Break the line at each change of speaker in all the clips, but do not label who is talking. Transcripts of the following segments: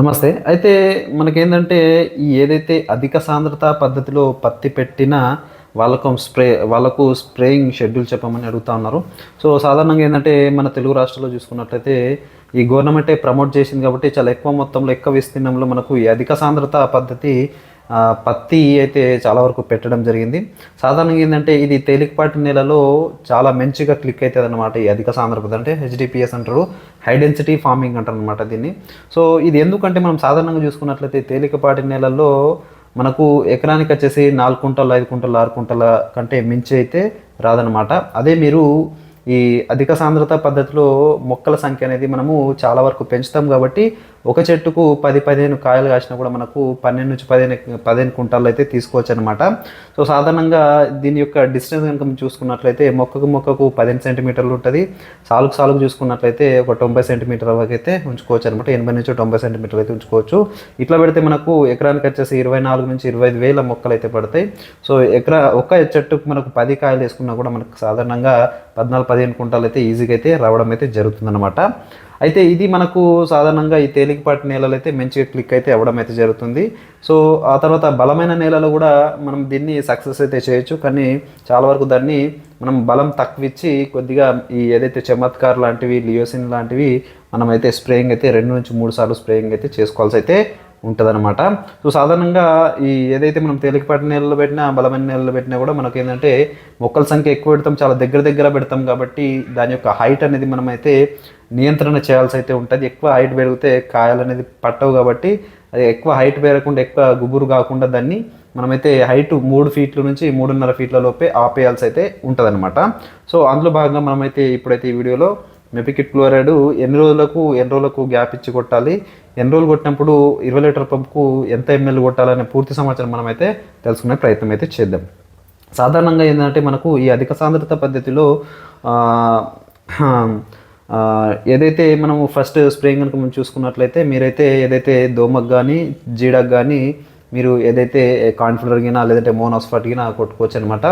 నమస్తే. అయితే మనకేంటంటే ఈ ఏదైతే అధిక సాంద్రత పద్ధతిలో పత్తి పెట్టినా వాళ్ళకు స్ప్రే వాళ్ళకు స్ప్రేయింగ్ షెడ్యూల్ చెప్పమని అడుగుతా ఉన్నారు. సో సాధారణంగా ఏంటంటే మన తెలుగు రాష్ట్రాల్లో చూసుకున్నట్లయితే ఈ గవర్నమెంటే ప్రమోట్ చేసింది కాబట్టి చాలా ఎక్కువ మొత్తంలో ఎక్కువ విస్తీర్ణంలో మనకు ఈ అధిక సాంద్రత పద్ధతి పత్తి అయితే చాలా వరకు పెట్టడం జరిగింది. సాధారణంగా ఏంటంటే ఇది తేలికపాటి నెలలో చాలా మంచిగా క్లిక్ అవుతుంది అనమాట ఈ అధిక సాంద్రత. అంటే హెచ్డిపిఎస్ అంటారు హై డెన్సిటీ ఫార్మింగ్ అంటారు అనమాట దీన్ని. సో ఇది ఎందుకంటే మనం సాధారణంగా చూసుకున్నట్లయితే తేలికపాటి నెలల్లో మనకు ఎకరానికి వచ్చేసి నాలుగు కుంటలు ఐదు కుంటలు ఆరు కుంటల కంటే మించి అయితే రాదనమాట అదే మీరు ఈ అధిక సాంద్రత పద్ధతిలో మొక్కల సంఖ్య అనేది మనము చాలా వరకు పెంచుతాం కాబట్టి ఒక చెట్టుకు పది పదిహేను కాయలు కాసినా కూడా మనకు పన్నెండు నుంచి పదిహేను పదిహేను కుంటాలు అయితే తీసుకోవచ్చు అనమాట సో సాధారణంగా దీని యొక్క డిస్టెన్స్ కనుక మనం చూసుకున్నట్లయితే మొక్కకు మొక్కకు పదిహేను సెంటీమీటర్లు ఉంటుంది. సాలుకు సాలుకు చూసుకున్నట్లయితే ఒక తొంభై సెంటీమీటర్ వరకు అయితే ఉంచుకోవచ్చు అనమాట ఎనభై నుంచి తొంభై సెంటీమీటర్లు అయితే ఉంచుకోవచ్చు. ఇట్లా పెడితే మనకు ఎకరానికి వచ్చేసి ఇరవై నాలుగు నుంచి ఇరవై ఐదు వేల మొక్కలు అయితే పడతాయి. సో ఎకరా ఒక చెట్టుకు మనకు పది కాయలు వేసుకున్నా కూడా మనకు సాధారణంగా పద్నాలుగు పదిహేను కుంటాలు అయితే ఈజీగా అయితే రావడం అయితే జరుగుతుందన్నమాట. అయితే ఇది మనకు సాధారణంగా ఈ తేలికపాటి నేలలు అయితే మంచిగా క్లిక్ అయితే అవ్వడం అయితే జరుగుతుంది. సో ఆ తర్వాత బలమైన నేలలో కూడా మనం దీన్ని సక్సెస్ అయితే చేయొచ్చు. కానీ చాలా వరకు దాన్ని మనం బలం తక్కువ ఇచ్చి కొద్దిగా ఈ ఏదైతే చమత్కార్ లాంటివి లియోసిన్ లాంటివి మనం అయితే స్ప్రేయింగ్ అయితే రెండు నుంచి మూడు సార్లు స్ప్రేయింగ్ అయితే చేసుకోవాల్సి అయితే ఉంటుందన్నమాట. సో సాధారణంగా ఈ ఏదైతే మనం తేలికపాటి నీళ్ళలో పెట్టినా బలమైన నీళ్ళలో పెట్టినా కూడా మనకి ఏంటంటే మొక్కల సంఖ్య ఎక్కువ పెడతాం చాలా దగ్గర దగ్గర పెడతాం కాబట్టి దాని యొక్క హైట్ అనేది మనం అయితే నియంత్రణ చేయాల్సి అయితే ఉంటుంది. ఎక్కువ హైట్ పెరిగితే కాయలు అనేది పట్టవు కాబట్టి అది ఎక్కువ హైట్ పెరగకుండా ఎక్కువ గుబురు కాకుండా దాన్ని మనమైతే హైట్ మూడు ఫీట్ల నుంచి మూడున్నర ఫీట్ల లోపే ఆపేయాల్సి అయితే ఉంటుందన్నమాట. సో అందులో భాగంగా మనమైతే ఇప్పుడైతే ఈ వీడియోలో మెపికిట్ క్లోరైడ్ ఎన్ని రోజులకు ఎన్ని రోజులకు గ్యాప్ ఇచ్చి కొట్టాలి? ఎన్ని రోజులు కొట్టినప్పుడు ఇరవై లీటర్ పంపుకు ఎంత ఎంఎల్ కొట్టాలనే పూర్తి సమాచారం మనమైతే తెలుసుకునే ప్రయత్నం అయితే చేద్దాం. సాధారణంగా ఏంటంటే మనకు ఈ అధిక సాంద్రత పద్ధతిలో ఏదైతే మనము ఫస్ట్ స్ప్రేయింగ్ కనుక మనం చూసుకున్నట్లయితే మీరైతే ఏదైతే దోమకు కానీ జీడకు కానీ మీరు ఏదైతే కాన్ఫిడర్ గినా లేదంటే మోనోస్ఫాట్ గినా కొట్టుకోవచ్చు అనమాట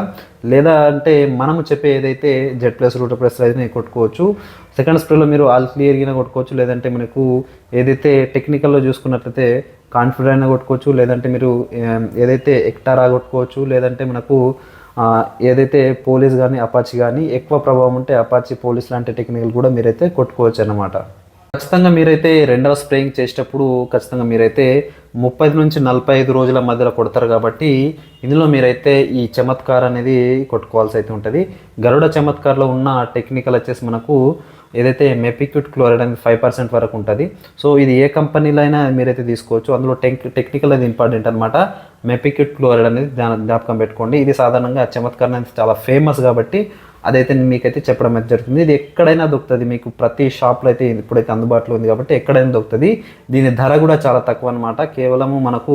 లేదా అంటే మనము చెప్పే ఏదైతే జెడ్ ప్లస్ రూట్ ప్లస్ అయితే కొట్టుకోవచ్చు. సెకండ్ స్ప్రేలో మీరు ఆల్ క్లియర్ గినా కొట్టుకోవచ్చు. లేదంటే మనకు ఏదైతే టెక్నికల్లో చూసుకున్నట్లయితే కాన్ఫిడర్ అయినా కొట్టుకోవచ్చు. లేదంటే మీరు ఏదైతే ఎక్టారా కొట్టుకోవచ్చు. లేదంటే మనకు ఏదైతే పోలీస్ కానీ అపాచి కానీ ఎక్కువ ప్రభావం ఉంటే అపాచి పోలీస్ లాంటి టెక్నికల్ కూడా మీరైతే కొట్టుకోవచ్చు అన్నమాట. ఖచ్చితంగా మీరైతే రెండవ స్ప్రేయింగ్ చేసేటప్పుడు ఖచ్చితంగా మీరైతే ముప్పై నుంచి నలభై ఐదు రోజుల మధ్యలో కొడతారు కాబట్టి ఇందులో మీరైతే ఈ చమత్కార్ అనేది కొట్టుకోవాల్సి అయితే ఉంటుంది. గరుడ చమత్కార్లో ఉన్న టెక్నికల్ వచ్చేసి మనకు ఏదైతే మెపిక్యూట్ క్లోరైడ్ అనేది ఫైవ్ పర్సెంట్ వరకు ఉంటుంది. సో ఇది ఏ కంపెనీలో అయినా మీరైతే తీసుకోవచ్చు. అందులో టెక్ టెక్నికల్ అనేది ఇంపార్టెంట్ అనమాట మెపిక్యూట్ క్లోరైడ్ అనేది జ్ఞాపకం పెట్టుకోండి. ఇది సాధారణంగా చమత్కారం అనేది చాలా ఫేమస్ కాబట్టి అదైతే నేను మీకైతే చెప్పడం అయితే జరుగుతుంది. ఇది ఎక్కడైనా దొరుకుతుంది. మీకు ప్రతి షాప్లో అయితే ఇది ఇప్పుడైతే అందుబాటులో ఉంది కాబట్టి ఎక్కడైనా దొరుకుతుంది. దీని ధర కూడా చాలా తక్కువ అనమాట కేవలము మనకు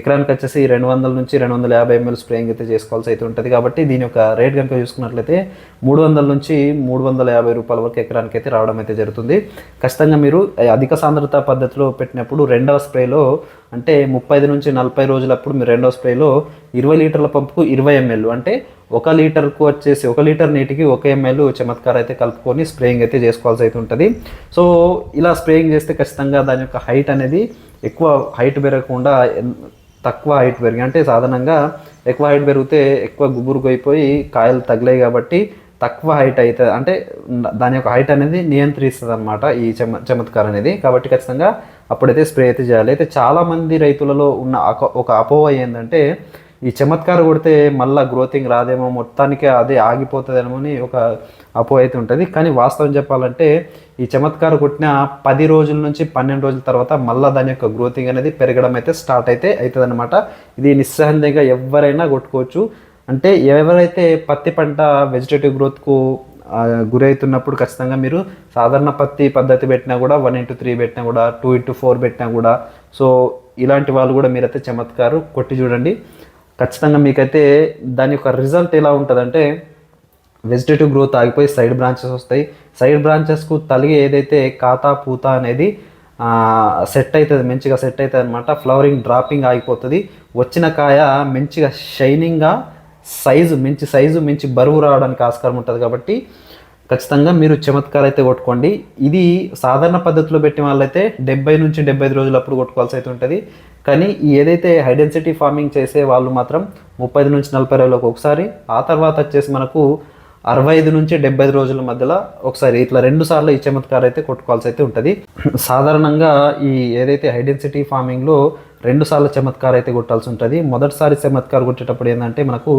ఎకరానికి వచ్చేసి రెండు వందల నుంచి రెండు వందల యాభై ఎంఎల్ స్ప్రేయింగ్ అయితే చేసుకోవాల్సి అయితే ఉంటుంది. కాబట్టి దీని యొక్క రేట్ కనుక చూసుకున్నట్లయితే మూడు వందల నుంచి మూడు వందల యాభై రూపాయల వరకు ఎకరానికి అయితే రావడం అయితే జరుగుతుంది. ఖచ్చితంగా మీరు అధిక సాంద్రత పద్ధతిలో పెట్టినప్పుడు రెండవ స్ప్రేలో అంటే ముప్పై నుంచి నలభై రోజులప్పుడు మీరు రెండో స్ప్రేలో ఇరవై లీటర్ల పంపుకు ఇరవై ఎంఎల్. అంటే ఒక లీటర్కు వచ్చేసి ఒక లీటర్ నీటికి ఒక ఎంఎల్ చమత్కారం అయితే కలుపుకొని స్ప్రేయింగ్ అయితే చేసుకోవాల్సి అయితే ఉంటుంది. సో ఇలా స్ప్రేయింగ్ చేస్తే ఖచ్చితంగా దాని యొక్క హైట్ అనేది ఎక్కువ హైట్ పెరగకుండా తక్కువ హైట్ పెరిగి అంటే సాధారణంగా ఎక్కువ హైట్ పెరిగితే ఎక్కువ గుబురుకు అయిపోయి కాయలు తగిలాయి కాబట్టి తక్కువ హైట్ అవుతుంది అంటే దాని యొక్క హైట్ అనేది నియంత్రిస్తుంది అనమాట ఈ చమ చమత్కారం అనేది. కాబట్టి ఖచ్చితంగా అప్పుడైతే స్ప్రే అయితే చేయాలి. అయితే చాలామంది రైతులలో ఉన్న ఒక అపోహ ఏంటంటే ఈ చమత్కారం కొడితే మళ్ళీ గ్రోతింగ్ రాదేమో మొత్తానికి అదే ఆగిపోతుందేమో అని ఒక అపోహ అయితే ఉంటుంది. కానీ వాస్తవం చెప్పాలంటే ఈ చమత్కారం కొట్టిన పది రోజుల నుంచి పన్నెండు రోజుల తర్వాత మళ్ళీ దాని యొక్క గ్రోతింగ్ అనేది పెరగడం అయితే స్టార్ట్ అయితే అవుతుంది అనమాట ఇది నిస్సందేహంగా ఎవరైనా కొట్టుకోవచ్చు. అంటే ఎవరైతే పత్తి పంట వెజిటేటివ్ గ్రోత్కు గురవుతున్నప్పుడు ఖచ్చితంగా మీరు సాధారణ పత్తి పద్ధతి పెట్టినా కూడా వన్ ఇంటూ త్రీ పెట్టినా కూడా టూ ఇంటూ ఫోర్ పెట్టినా కూడా. సో ఇలాంటి వాళ్ళు కూడా మీరైతే చమత్కారు కొట్టి చూడండి. ఖచ్చితంగా మీకైతే దాని యొక్క రిజల్ట్ ఎలా ఉంటుందంటే వెజిటేటివ్ గ్రోత్ ఆగిపోయి సైడ్ బ్రాంచెస్ వస్తాయి. సైడ్ బ్రాంచెస్కు తలిగి ఏదైతే కాతా పూత అనేది సెట్ అవుతుంది మంచిగా సెట్ అవుతుంది అనమాట ఫ్లవరింగ్ డ్రాపింగ్ ఆగిపోతుంది. వచ్చిన కాయ మంచిగా షైనింగ్గా సైజు మంచి సైజు మంచి బరువు రావడానికి ఆస్కారం ఉంటుంది కాబట్టి ఖచ్చితంగా మీరు చమత్కార్ అయితే కొట్టుకోండి. ఇది సాధారణ పద్ధతిలో పెట్టిన వాళ్ళైతే డెబ్బై నుంచి డెబ్బై ఐదు రోజులు అప్పుడు కొట్టుకోవాల్సి అయితే ఉంటుంది. కానీ ఏదైతే హైడెన్సిటీ ఫార్మింగ్ చేసే వాళ్ళు మాత్రం ముప్పై ఐదు నుంచి నలభై రోజులకు ఒకసారి ఆ తర్వాత వచ్చేసి మనకు అరవై ఐదు నుంచి డెబ్బై ఐదు రోజుల మధ్యలో ఒకసారి ఇట్లా రెండు సార్లు ఈ చమత్కార్ అయితే కొట్టుకోవాల్సి అయితే ఉంటుంది. సాధారణంగా ఈ ఏదైతే హైడెన్సిటీ ఫార్మింగ్లో రెండు సార్లు చమత్కార్ అయితే కొట్టాల్సి ఉంటుంది. మొదటిసారి చమత్కార్ కొట్టేటప్పుడు ఏంటంటే మనకు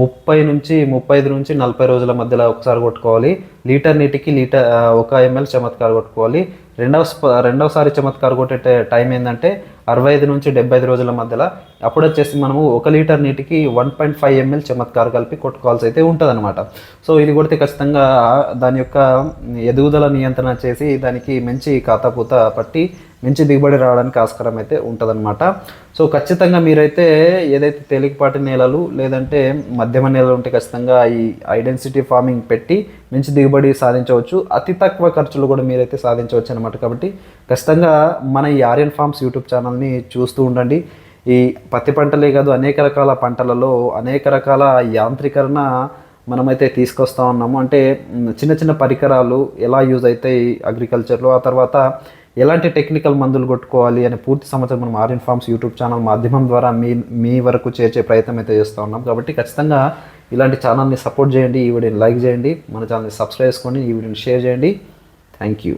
ముప్పై నుంచి ముప్పై ఐదు నుంచి నలభై రోజుల మధ్యలో ఒకసారి కొట్టుకోవాలి. లీటర్ నీటికి లీటర్ ఒక ఎంఎల్ చమత్కార్ కొట్టుకోవాలి. రెండవ రెండవసారి చమత్కార్ కొట్టే టైం ఏంటంటే అరవై ఐదు నుంచి డెబ్బై ఐదు రోజుల మధ్యలో. అప్పుడు వచ్చేసి మనము ఒక లీటర్ నీటికి one point five ML Chamatkar కలిపి కొట్టుకోవాల్సి అయితే ఉంటుంది సో ఇది కొడితే ఖచ్చితంగా దాని యొక్క ఎదుగుదల నియంత్రణ చేసి దానికి మంచి కాతాపూత పట్టి మంచి దిగుబడి రావడానికి ఆస్కారం అయితే ఉంటుందన్నమాట. సో ఖచ్చితంగా మీరైతే ఏదైతే తేలికపాటి నేలలు లేదంటే మధ్యమ నేలలు ఉంటే ఖచ్చితంగా ఈ ఐడెన్సిటీ ఫార్మింగ్ పెట్టి మంచి దిగుబడి సాధించవచ్చు. అతి తక్కువ ఖర్చులు కూడా మీరైతే సాధించవచ్చు అనమాట కాబట్టి ఖచ్చితంగా మన ఈ ఆర్యన్ ఫార్మ్స్ యూట్యూబ్ ఛానల్ని చూస్తూ ఉండండి. ఈ పత్తి పంటలే కాదు అనేక రకాల పంటలలో అనేక రకాల యాంత్రీకరణ మనమైతే తీసుకొస్తా ఉన్నాము. అంటే చిన్న చిన్న పరికరాలు ఎలా యూజ్ అవుతాయి అగ్రికల్చర్లో ఆ తర్వాత ఎలాంటి టెక్నికల్ మందులు కొట్టుకోవాలి అనే పూర్తి సమాచారం మనం ఆర్యన్ ఫార్మ్స్ యూట్యూబ్ ఛానల్ మాధ్యమం ద్వారా మీ మీ వరకు చేర్చే ప్రయత్నం అయితే చేస్తూ ఉన్నాం. కాబట్టి ఖచ్చితంగా ఇలాంటి ఛానల్ని సపోర్ట్ చేయండి ఈ వీడియోని లైక్ చేయండి మన ఛానల్ని సబ్స్క్రైబ్ చేసుకోండి ఈ వీడియోని షేర్ చేయండి. Thank you